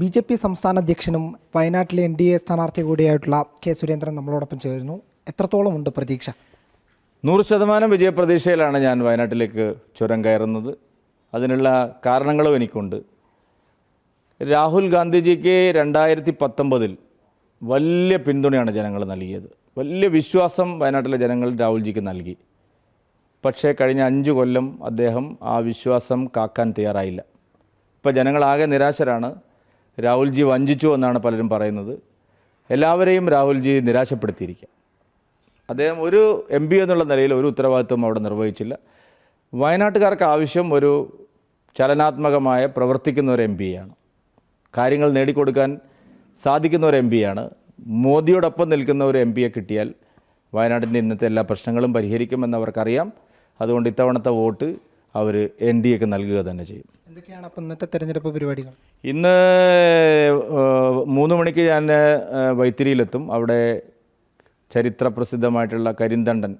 B J P സംസ്ഥാന അധ്യക്ഷനും വയനാട്ടിലെ എൻ ഡി എ സ്ഥാനാർത്ഥി കൂടിയായിട്ടുള്ള കെ സുരേന്ദ്രൻ നമ്മളോടൊപ്പം ചേരുന്നു. എത്രത്തോളം ഉണ്ട് പ്രതീക്ഷ? നൂറ് ശതമാനം വിജയപ്രതീക്ഷയിലാണ് ഞാൻ വയനാട്ടിലേക്ക് ചുരം കയറുന്നത്. അതിനുള്ള കാരണങ്ങളും എനിക്കുണ്ട്. രാഹുൽ ഗാന്ധിജിക്ക് രണ്ടായിരത്തി പത്തൊമ്പതിൽ വലിയ പിന്തുണയാണ് ജനങ്ങൾ നൽകിയത്. വലിയ വിശ്വാസം വയനാട്ടിലെ ജനങ്ങൾ രാഹുൽജിക്ക് നൽകി. പക്ഷേ കഴിഞ്ഞ അഞ്ച് കൊല്ലം അദ്ദേഹം ആ വിശ്വാസം കാക്കാൻ തയ്യാറായില്ല. ഇപ്പോൾ ജനങ്ങളാകെ നിരാശരാണ്. രാഹുൽജി വഞ്ചിച്ചു എന്നാണ് പലരും പറയുന്നത്. എല്ലാവരെയും രാഹുൽജി നിരാശപ്പെടുത്തിയിരിക്കുക അദ്ദേഹം ഒരു എം പി എന്നുള്ള നിലയിൽ ഒരു ഉത്തരവാദിത്വം അവിടെ നിർവഹിച്ചില്ല. വയനാട്ടുകാർക്ക് ആവശ്യം ഒരു ചലനാത്മകമായ പ്രവർത്തിക്കുന്ന ഒരു എം ആണ്. കാര്യങ്ങൾ നേടിക്കൊടുക്കാൻ സാധിക്കുന്ന ഒരു എം ആണ്. മോദിയോടൊപ്പം നിൽക്കുന്ന ഒരു എം പിയെ കിട്ടിയാൽ വയനാട്ടിന്റെ ഇന്നത്തെ എല്ലാ പ്രശ്നങ്ങളും പരിഹരിക്കുമെന്ന് അവർക്കറിയാം. അതുകൊണ്ട് ഇത്തവണത്തെ വോട്ട് അവർ എൻ ഡി എക്ക് നൽകുക തന്നെ ചെയ്യും. എന്തൊക്കെയാണ് അപ്പം ഇന്നത്തെ തെരഞ്ഞെടുപ്പ് പരിപാടികൾ? ഇന്ന് മൂന്ന് മണിക്ക് ഞാൻ വൈത്തിരിയിലെത്തും. അവിടെ ചരിത്ര പ്രസിദ്ധമായിട്ടുള്ള കരിന്തണ്ടൻ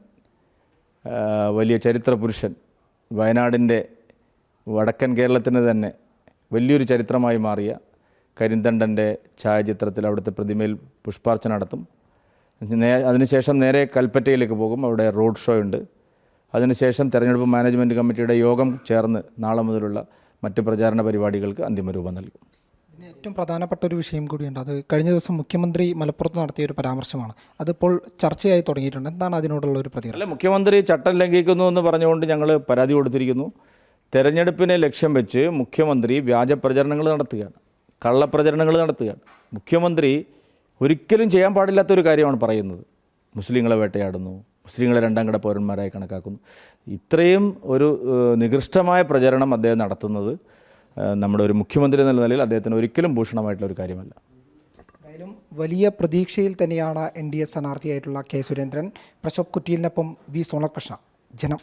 വലിയ ചരിത്ര പുരുഷൻ വയനാടിന്റെ വടക്കൻ കേരളത്തിന് തന്നെ വലിയൊരു ചരിത്രമായി മാറിയ കരിന്തണ്ടന്റെ ഛായാചിത്രത്തിൽ അവിടുത്തെ പ്രതിമയിൽ പുഷ്പാർച്ച നടത്തും. അതിനുശേഷം നേരെ കൽപ്പറ്റയിലേക്ക് പോകും. അവിടെ റോഡ് ഷോ ഉണ്ട്. അതിനുശേഷം തെരഞ്ഞെടുപ്പ് മാനേജ്മെന്റ് കമ്മിറ്റിയുടെ യോഗം ചേർന്ന് നാളെ മുതലുള്ള മറ്റ് പ്രചാരണ പരിപാടികൾക്ക് അന്തിമ രൂപം നൽകും ഏറ്റവും പ്രധാനപ്പെട്ട ഒരു വിഷയം കൂടിയുണ്ട്. അത് കഴിഞ്ഞ ദിവസം മുഖ്യമന്ത്രി മലപ്പുറത്ത് നടത്തിയ ഒരു പരാമർശമാണ്. അതിപ്പോൾ ചർച്ചയായി തുടങ്ങിയിട്ടുണ്ട്. എന്താണ് അതിനോടുള്ള ഒരു പ്രതികരണം? അല്ല മുഖ്യമന്ത്രി ചട്ടം ലംഘിക്കുന്നു എന്ന് പറഞ്ഞുകൊണ്ട് ഞങ്ങൾ പരാതി കൊടുത്തിരിക്കുന്നു. തെരഞ്ഞെടുപ്പിനെ ലക്ഷ്യം വെച്ച് മുഖ്യമന്ത്രി വ്യാജ പ്രചരണങ്ങൾ നടത്തുകയാണ്. കള്ളപ്രചരണങ്ങൾ നടത്തുകയാണ്. മുഖ്യമന്ത്രി ഒരിക്കലും ചെയ്യാൻ പാടില്ലാത്തൊരു കാര്യമാണ് പറയുന്നത്. മുസ്ലിങ്ങളെ വേട്ടയാടുന്നു മുസ്ലിങ്ങളെ രണ്ടാം കട പൗരന്മാരായി കണക്കാക്കുന്നു. ഇത്രയും ഒരു നികൃഷ്ടമായ പ്രചരണം അദ്ദേഹം നടത്തുന്നത് നമ്മുടെ ഒരു മുഖ്യമന്ത്രി എന്ന നിലയിൽ അദ്ദേഹത്തിന് ഒരിക്കലും ഭൂഷണമായിട്ടുള്ള ഒരു കാര്യമല്ല. എന്തായാലും വലിയ പ്രതീക്ഷയിൽ തന്നെയാണ് എൻ ഡി എ സ്ഥാനാർത്ഥിയായിട്ടുള്ള കെ സുരേന്ദ്രൻ. പ്രശോഭ് കുറ്റിയിലിനൊപ്പം വി സോണകൃഷ്ണ ജനം.